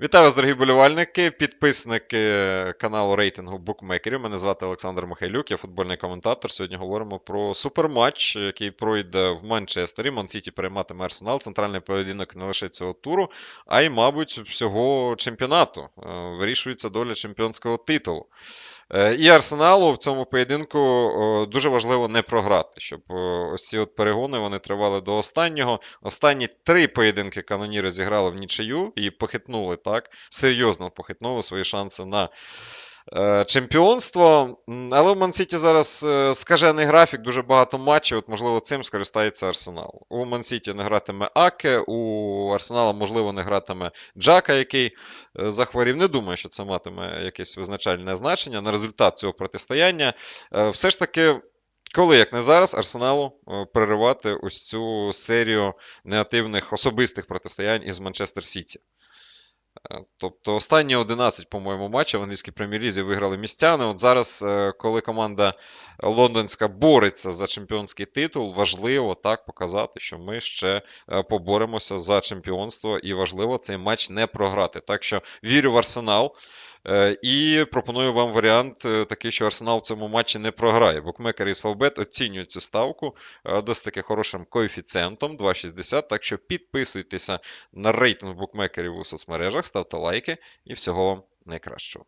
Вітаю вас, дорогі болівальники, підписники каналу рейтингу букмекерів. Мене звати Олександр Михайлюк, я футбольний коментатор. Сьогодні говоримо про суперматч, який пройде в Манчестері. Ман-Сіті перейматиме Арсенал. Центральний поєдинок не лише цього туру, а й, мабуть, всього чемпіонату. Е, Вирішується доля чемпіонського титулу. Е, І Арсеналу в цьому поєдинку дуже важливо не програти, щоб ось ці от перегони вони тривали до останнього. Останні три поєдинки каноніри зіграли в нічию і похитнули так, серйозно похитнули свої шанси на чемпіонство. М, Але в Мансіті зараз е, скажений графік, дуже багато матчів. От, можливо, цим скористається Арсенал. У Мансіті не гратиме Аке, у Арсенала, можливо, не гратиме Джака, який е, захворів. Не думаю, що це матиме якесь визначальне значення на результат цього протистояння. Е, Все ж таки. Коли, як не зараз, Арсеналу е, переривати ось цю серію негативних особистих протистоянь із Манчестер Сіті. Е, Тобто останні 11, по-моєму, матчів в англійській прем'єр-лізі виграли містяни. От зараз, е, коли команда лондонська бореться за чемпіонський титул, важливо так показати, що ми ще е, поборемося за чемпіонство, і важливо цей матч не програти. Так що вірю в Арсенал. І пропоную вам варіант такий, що Арсенал в цьому матчі не програє. Букмекери із Фавбет оцінюють цю ставку досить таки хорошим коефіцієнтом 2,60. Так що підписуйтеся на рейтинг букмекерів у соцмережах, ставте лайки і всього вам найкращого.